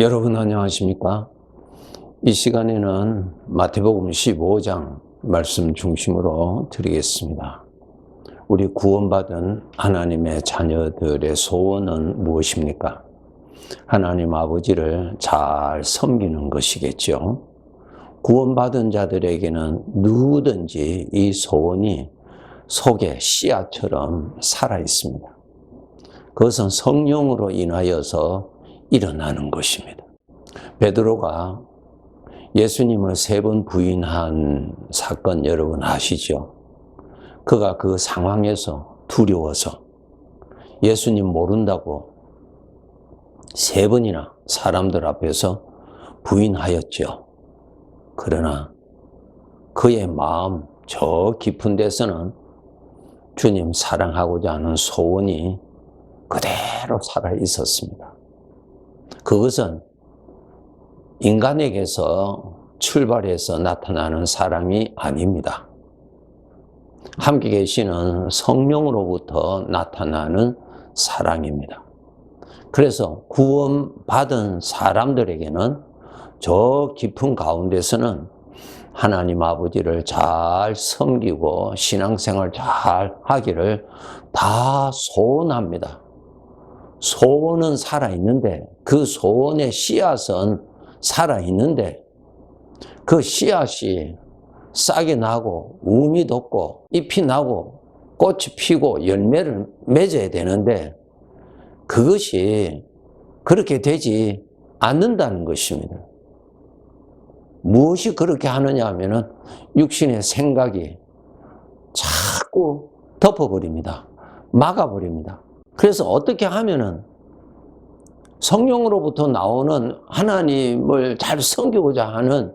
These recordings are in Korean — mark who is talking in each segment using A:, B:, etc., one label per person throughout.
A: 여러분 안녕하십니까? 이 시간에는 마태복음 15장 말씀 중심으로 드리겠습니다. 우리 구원받은 하나님의 자녀들의 소원은 무엇입니까? 하나님 아버지를 잘 섬기는 것이겠죠. 구원받은 자들에게는 누구든지 이 소원이 속에 씨앗처럼 살아 있습니다. 그것은 성령으로 인하여서 일어나는 것입니다. 베드로가 예수님을 세 번 부인한 사건 여러분 아시죠? 그가 그 상황에서 두려워서 예수님 모른다고 세 번이나 사람들 앞에서 부인하였죠. 그러나 그의 마음 저 깊은 데서는 주님 사랑하고자 하는 소원이 그대로 살아 있었습니다. 그것은 인간에게서 출발해서 나타나는 사랑이 아닙니다. 함께 계시는 성령으로부터 나타나는 사랑입니다. 그래서 구원받은 사람들에게는 저 깊은 가운데서는 하나님 아버지를 잘 섬기고 신앙생활 잘 하기를 다 소원합니다. 소원은 살아있는데 그 소원의 씨앗은 살아있는데 그 씨앗이 싹이 나고 우미 돋고 잎이 나고 꽃이 피고 열매를 맺어야 되는데 그것이 그렇게 되지 않는다는 것입니다. 무엇이 그렇게 하느냐 하면은 육신의 생각이 자꾸 덮어버립니다. 막아버립니다. 그래서 어떻게 하면은 성령으로부터 나오는 하나님을 잘 섬기고자 하는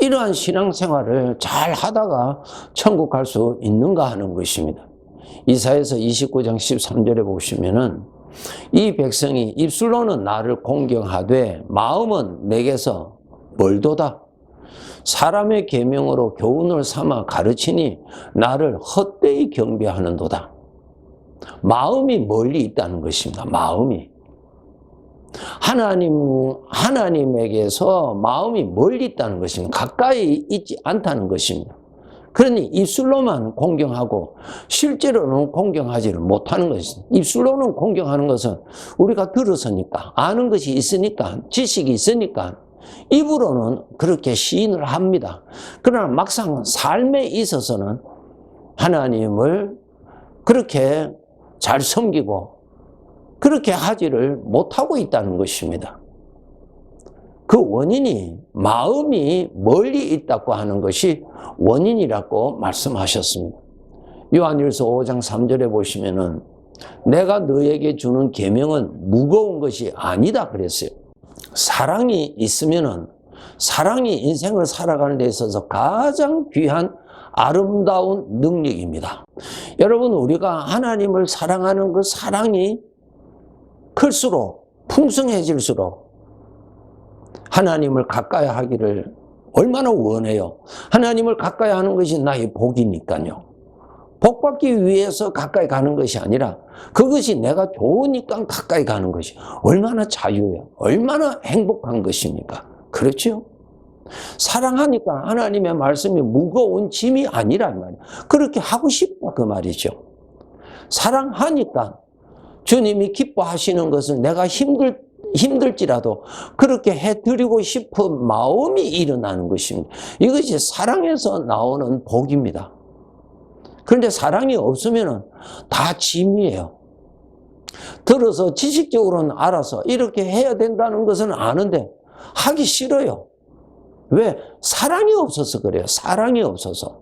A: 이러한 신앙생활을 잘 하다가 천국 갈 수 있는가 하는 것입니다. 이사에서 29장 13절에 보시면은 이 백성이 입술로는 나를 공경하되 마음은 내게서 멀도다. 사람의 계명으로 교훈을 삼아 가르치니 나를 헛되이 경배하는도다. 마음이 멀리 있다는 것입니다. 마음이. 하나님, 하나님에게서 마음이 멀리 있다는 것입니다. 가까이 있지 않다는 것입니다. 그러니 입술로만 공경하고 실제로는 공경하지를 못하는 것입니다. 입술로는 공경하는 것은 우리가 들었으니까, 아는 것이 있으니까, 지식이 있으니까, 입으로는 그렇게 시인을 합니다. 그러나 막상 삶에 있어서는 하나님을 그렇게 잘 섬기고 그렇게 하지를 못하고 있다는 것입니다. 그 원인이 마음이 멀리 있다고 하는 것이 원인이라고 말씀하셨습니다. 요한일서 5장 3절에 보시면은 내가 너에게 주는 계명은 무거운 것이 아니다 그랬어요. 사랑이 있으면은 사랑이 인생을 살아가는 데 있어서 가장 귀한 아름다운 능력입니다. 여러분 우리가 하나님을 사랑하는 그 사랑이 클수록 풍성해질수록 하나님을 가까이 하기를 얼마나 원해요. 하나님을 가까이 하는 것이 나의 복이니까요. 복 받기 위해서 가까이 가는 것이 아니라 그것이 내가 좋으니까 가까이 가는 것이 얼마나 자유예요. 얼마나 행복한 것입니까? 그렇죠? 사랑하니까 하나님의 말씀이 무거운 짐이 아니란 말이에요. 그렇게 하고 싶다 그 말이죠. 사랑하니까 주님이 기뻐하시는 것은 내가 힘들, 힘들지라도 그렇게 해드리고 싶은 마음이 일어나는 것입니다. 이것이 사랑에서 나오는 복입니다. 그런데 사랑이 없으면 다 짐이에요. 들어서 지식적으로는 알아서 이렇게 해야 된다는 것은 아는데 하기 싫어요. 왜? 사랑이 없어서 그래요. 사랑이 없어서.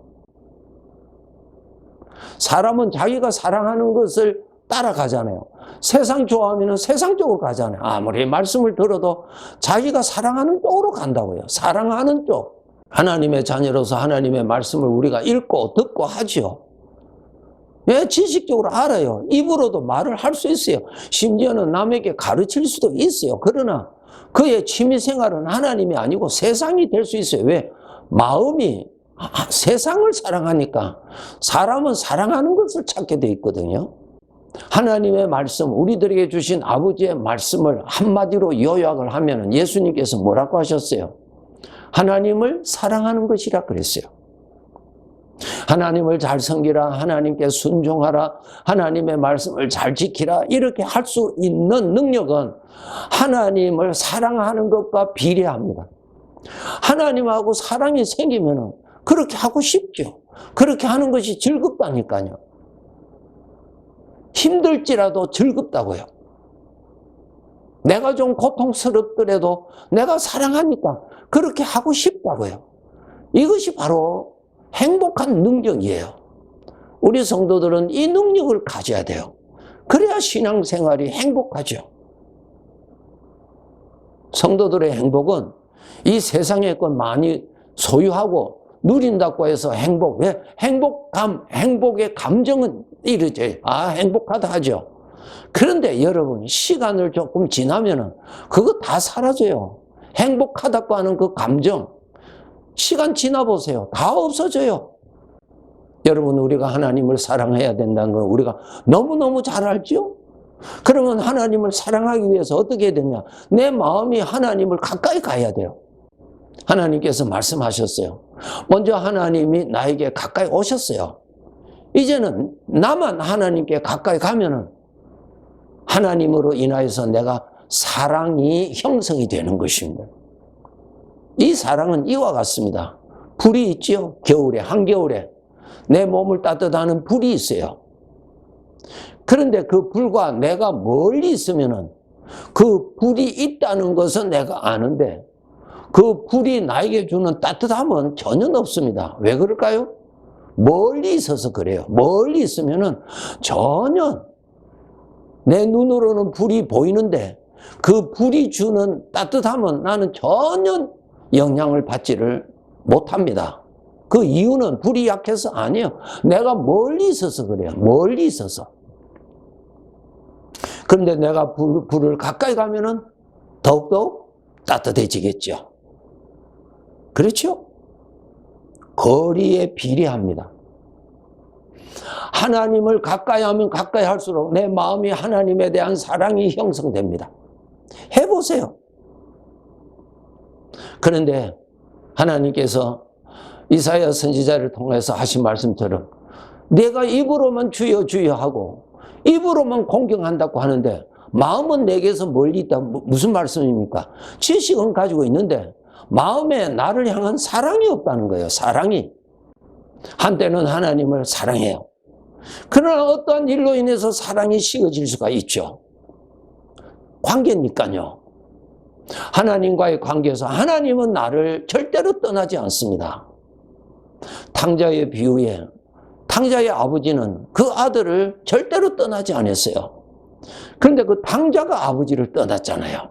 A: 사람은 자기가 사랑하는 것을 따라가잖아요. 세상 좋아하면 세상 쪽으로 가잖아요. 아무리 말씀을 들어도 자기가 사랑하는 쪽으로 간다고요. 사랑하는 쪽. 하나님의 자녀로서 하나님의 말씀을 우리가 읽고 듣고 하죠. 예, 지식적으로 알아요. 입으로도 말을 할 수 있어요. 심지어는 남에게 가르칠 수도 있어요. 그러나 그의 취미 생활은 하나님이 아니고 세상이 될 수 있어요. 왜? 마음이 세상을 사랑하니까 사람은 사랑하는 것을 찾게 돼 있거든요. 하나님의 말씀, 우리들에게 주신 아버지의 말씀을 한마디로 요약을 하면 예수님께서 뭐라고 하셨어요? 하나님을 사랑하는 것이라 그랬어요. 하나님을 잘 섬기라, 하나님께 순종하라, 하나님의 말씀을 잘 지키라, 이렇게 할 수 있는 능력은 하나님을 사랑하는 것과 비례합니다. 하나님하고 사랑이 생기면 그렇게 하고 싶죠. 그렇게 하는 것이 즐겁다니까요. 힘들지라도 즐겁다고요. 내가 좀 고통스럽더라도 내가 사랑하니까 그렇게 하고 싶다고요. 이것이 바로 행복한 능력이에요. 우리 성도들은 이 능력을 가져야 돼요. 그래야 신앙생활이 행복하죠. 성도들의 행복은 이 세상의 것 많이 소유하고 누린다고 해서 행복, 왜? 행복감, 행복의 감정은 이르죠. 아, 행복하다 하죠. 그런데 여러분, 시간을 조금 지나면은 그거 다 사라져요. 행복하다고 하는 그 감정, 시간 지나보세요. 다 없어져요. 여러분, 우리가 하나님을 사랑해야 된다는 걸 우리가 너무너무 잘 알죠? 그러면 하나님을 사랑하기 위해서 어떻게 해야 되냐? 내 마음이 하나님을 가까이 가야 돼요. 하나님께서 말씀하셨어요. 먼저 하나님이 나에게 가까이 오셨어요. 이제는 나만 하나님께 가까이 가면은 하나님으로 인하여서 내가 사랑이 형성이 되는 것입니다. 이 사랑은 이와 같습니다. 불이 있죠. 겨울에, 한겨울에. 내 몸을 따뜻하는 불이 있어요. 그런데 그 불과 내가 멀리 있으면은 그 불이 있다는 것은 내가 아는데 그 불이 나에게 주는 따뜻함은 전혀 없습니다. 왜 그럴까요? 멀리 있어서 그래요. 멀리 있으면은 전혀 내 눈으로는 불이 보이는데 그 불이 주는 따뜻함은 나는 전혀 영향을 받지를 못합니다. 그 이유는 불이 약해서 아니에요. 내가 멀리 있어서 그래요. 멀리 있어서. 그런데 내가 불, 불을 가까이 가면은 더욱더 따뜻해지겠죠. 그렇죠? 거리에 비례합니다. 하나님을 가까이 하면 가까이 할수록 내 마음이 하나님에 대한 사랑이 형성됩니다. 해보세요. 그런데 하나님께서 이사야 선지자를 통해서 하신 말씀처럼 내가 입으로만 주여 주여 하고 입으로만 공경한다고 하는데 마음은 내게서 멀리 있다. 무슨 말씀입니까? 지식은 가지고 있는데 마음에 나를 향한 사랑이 없다는 거예요. 사랑이. 한때는 하나님을 사랑해요. 그러나 어떠한 일로 인해서 사랑이 식어질 수가 있죠. 관계니까요. 하나님과의 관계에서 하나님은 나를 절대로 떠나지 않습니다. 탕자의 비유에 탕자의 아버지는 그 아들을 절대로 떠나지 않았어요. 그런데 그 탕자가 아버지를 떠났잖아요.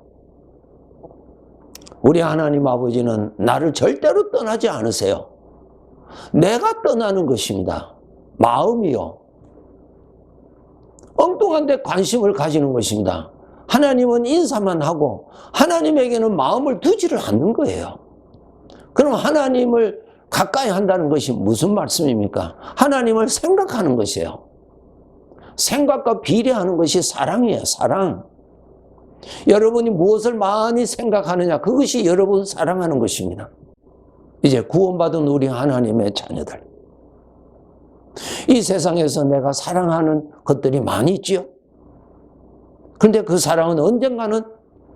A: 우리 하나님 아버지는 나를 절대로 떠나지 않으세요. 내가 떠나는 것입니다. 마음이요. 엉뚱한 데 관심을 가지는 것입니다. 하나님은 인사만 하고 하나님에게는 마음을 두지를 않는 거예요. 그럼 하나님을 가까이 한다는 것이 무슨 말씀입니까? 하나님을 생각하는 것이에요. 생각과 비례하는 것이 사랑이에요, 사랑. 여러분이 무엇을 많이 생각하느냐, 그것이 여러분 사랑하는 것입니다. 이제 구원받은 우리 하나님의 자녀들. 이 세상에서 내가 사랑하는 것들이 많이 있지요. 근데 그 사랑은 언젠가는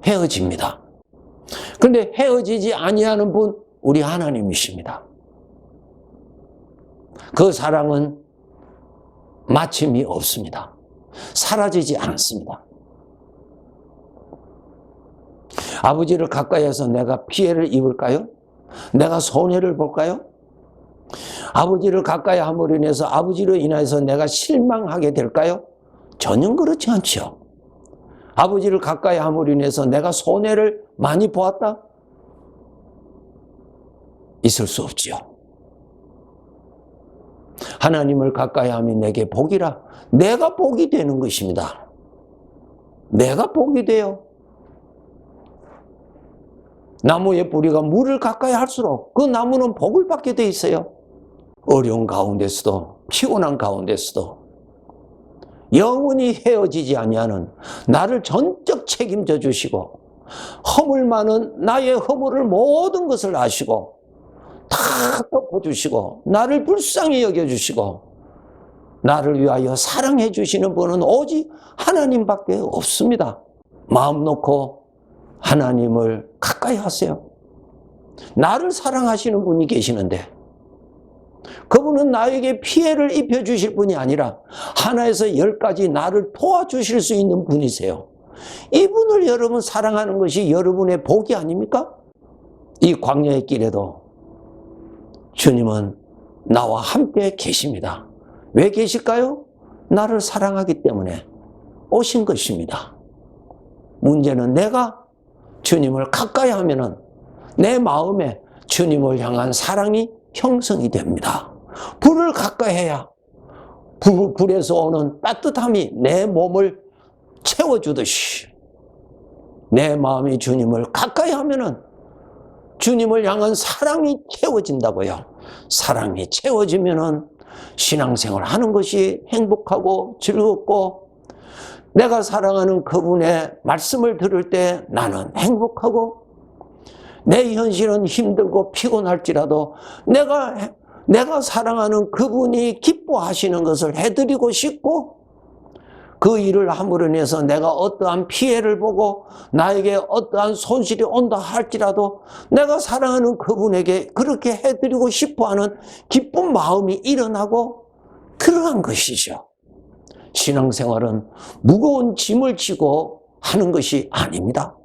A: 헤어집니다. 근데 헤어지지 아니하는 분, 우리 하나님이십니다. 그 사랑은 마침이 없습니다. 사라지지 않습니다. 아버지를 가까이 해서 내가 피해를 입을까요? 내가 손해를 볼까요? 아버지를 가까이 함으로 인해서 아버지로 인해서 내가 실망하게 될까요? 전혀 그렇지 않죠. 아버지를 가까이 함으로 인해서 내가 손해를 많이 보았다? 있을 수 없지요. 하나님을 가까이 하면 내게 복이라. 내가 복이 되는 것입니다. 내가 복이 돼요. 나무의 뿌리가 물을 가까이 할수록 그 나무는 복을 받게 돼 있어요. 어려운 가운데서도, 피곤한 가운데서도, 영원히 헤어지지 아니하는 나를 전적 책임져 주시고 허물 많은 나의 허물을 모든 것을 아시고 다 덮어주시고 나를 불쌍히 여겨주시고 나를 위하여 사랑해 주시는 분은 오직 하나님밖에 없습니다. 마음 놓고 하나님을 가까이 하세요. 나를 사랑하시는 분이 계시는데 그분은 나에게 피해를 입혀 주실 분이 아니라 하나에서 열까지 나를 도와주실 수 있는 분이세요. 이분을 여러분 사랑하는 것이 여러분의 복이 아닙니까? 이 광야의 길에도 주님은 나와 함께 계십니다. 왜 계실까요? 나를 사랑하기 때문에 오신 것입니다. 문제는 내가 주님을 가까이 하면은 내 마음에 주님을 향한 사랑이 형성이 됩니다. 불을 가까이 해야 불, 불에서 오는 따뜻함이 내 몸을 채워주듯이 내 마음이 주님을 가까이 하면은 주님을 향한 사랑이 채워진다고요. 사랑이 채워지면은 신앙생활 하는 것이 행복하고 즐겁고 내가 사랑하는 그분의 말씀을 들을 때 나는 행복하고 내 현실은 힘들고 피곤할지라도 내가 내가 사랑하는 그분이 기뻐하시는 것을 해드리고 싶고 그 일을 함으로 인해서 내가 어떠한 피해를 보고 나에게 어떠한 손실이 온다 할지라도 내가 사랑하는 그분에게 그렇게 해드리고 싶어 하는 기쁜 마음이 일어나고 그러한 것이죠. 신앙생활은 무거운 짐을 지고 하는 것이 아닙니다.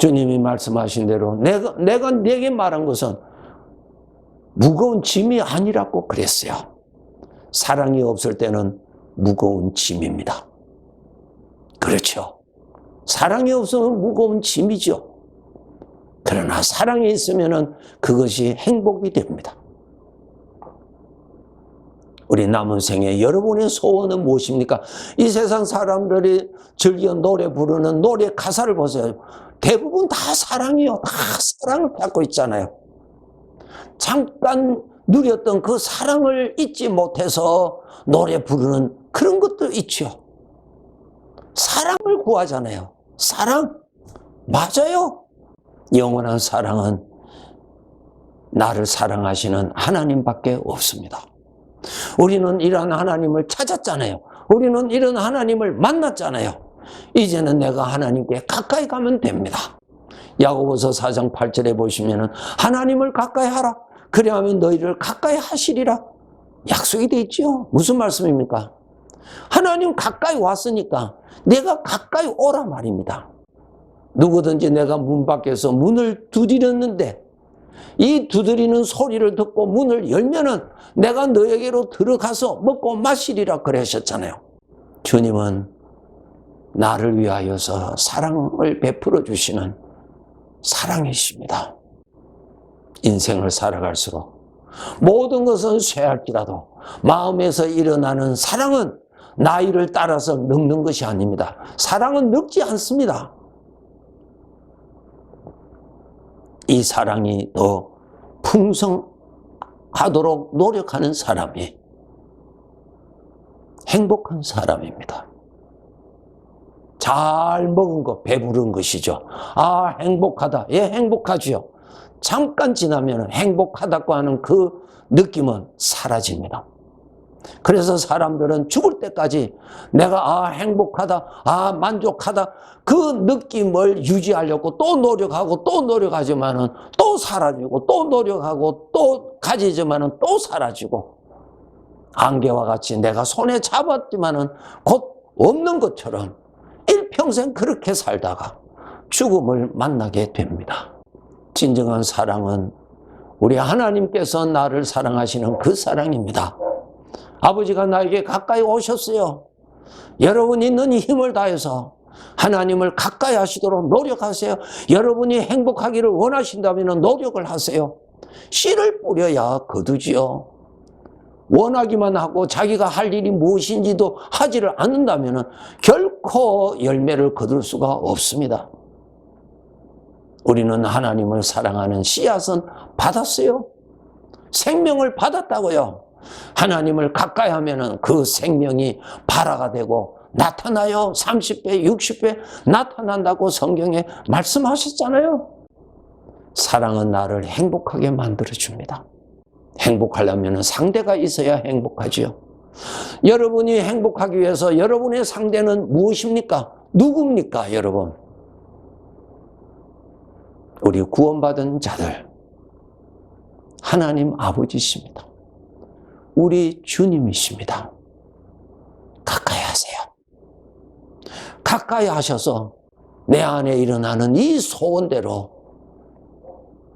A: 주님이 말씀하신 대로 내가, 내가 내게 말한 것은 무거운 짐이 아니라고 그랬어요. 사랑이 없을 때는 무거운 짐입니다. 그렇죠. 사랑이 없으면 무거운 짐이죠. 그러나 사랑이 있으면 그것이 행복이 됩니다. 우리 남은 생에 여러분의 소원은 무엇입니까? 이 세상 사람들이 즐겨 노래 부르는 노래 가사를 보세요. 대부분 다 사랑이요. 다 사랑을 받고 있잖아요. 잠깐 누렸던 그 사랑을 잊지 못해서 노래 부르는 그런 것도 있죠. 사랑을 구하잖아요. 사랑. 맞아요. 영원한 사랑은 나를 사랑하시는 하나님밖에 없습니다. 우리는 이런 하나님을 찾았잖아요. 우리는 이런 하나님을 만났잖아요. 이제는 내가 하나님께 가까이 가면 됩니다. 야고보서 4장 8절에 보시면은 하나님을 가까이 하라. 그래야하면 너희를 가까이 하시리라. 약속이 돼 있죠. 무슨 말씀입니까? 하나님 가까이 왔으니까 내가 가까이 오라 말입니다. 누구든지 내가 문 밖에서 문을 두드렸는데 이 두드리는 소리를 듣고 문을 열면은 내가 너에게로 들어가서 먹고 마시리라 그러셨잖아요. 주님은 나를 위하여서 사랑을 베풀어 주시는 사랑이십니다. 인생을 살아갈수록 모든 것은 쇠할지라도 마음에서 일어나는 사랑은 나이를 따라서 늙는 것이 아닙니다. 사랑은 늙지 않습니다. 이 사랑이 더 풍성하도록 노력하는 사람이 행복한 사람입니다. 잘 먹은 거 배부른 것이죠. 아, 행복하다. 예, 행복하지요. 잠깐 지나면 행복하다고 하는 그 느낌은 사라집니다. 그래서 사람들은 죽을 때까지 내가 아 행복하다, 아 만족하다 그 느낌을 유지하려고 또 노력하고 또 노력하지만은 또 사라지고 또 노력하고 또 가지지만은 또 사라지고 안개와 같이 내가 손에 잡았지만은 곧 없는 것처럼 일평생 그렇게 살다가 죽음을 만나게 됩니다. 진정한 사랑은 우리 하나님께서 나를 사랑하시는 그 사랑입니다. 아버지가 나에게 가까이 오셨어요. 여러분 있는 힘을 다해서 하나님을 가까이 하시도록 노력하세요. 여러분이 행복하기를 원하신다면 노력을 하세요. 씨를 뿌려야 거두지요. 원하기만 하고 자기가 할 일이 무엇인지도 하지를 않는다면 결코 열매를 거둘 수가 없습니다. 우리는 하나님을 사랑하는 씨앗은 받았어요. 생명을 받았다고요. 하나님을 가까이 하면은 그 생명이 발화가 되고 나타나요. 30배, 60배 나타난다고 성경에 말씀하셨잖아요. 사랑은 나를 행복하게 만들어줍니다. 행복하려면 상대가 있어야 행복하지요. 여러분이 행복하기 위해서 여러분의 상대는 무엇입니까? 누굽니까, 여러분? 우리 구원받은 자들, 하나님 아버지십니다. 우리 주님이십니다. 가까이 하세요. 가까이 하셔서 내 안에 일어나는 이 소원대로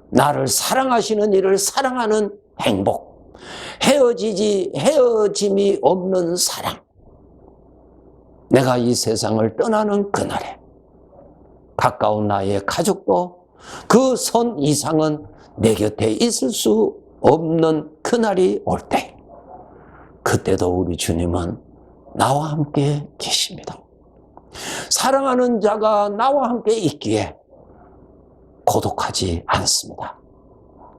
A: 나를 사랑하시는 이를 사랑하는 행복, 헤어지지, 헤어짐이 없는 사랑. 내가 이 세상을 떠나는 그날에 가까운 나의 가족도 그 선 이상은 내 곁에 있을 수 없는 그날이 올 때, 그때도 우리 주님은 나와 함께 계십니다. 사랑하는 자가 나와 함께 있기에 고독하지 않습니다.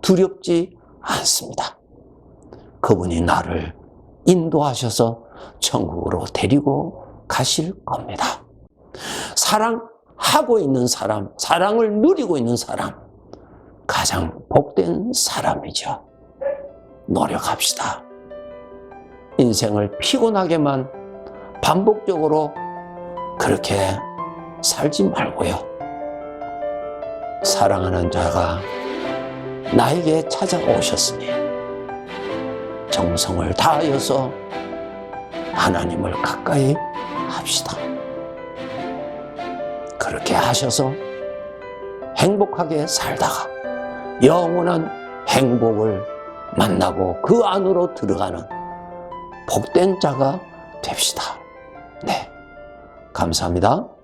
A: 두렵지 않습니다. 그분이 나를 인도하셔서 천국으로 데리고 가실 겁니다. 사랑하고 있는 사람, 사랑을 누리고 있는 사람, 가장 복된 사람이죠. 노력합시다. 인생을 피곤하게만 반복적으로 그렇게 살지 말고요. 사랑하는 자가 나에게 찾아오셨으니 정성을 다하여서 하나님을 가까이 합시다. 그렇게 하셔서 행복하게 살다가 영원한 행복을 만나고 그 안으로 들어가는 복된 자가 됩시다. 네. 감사합니다.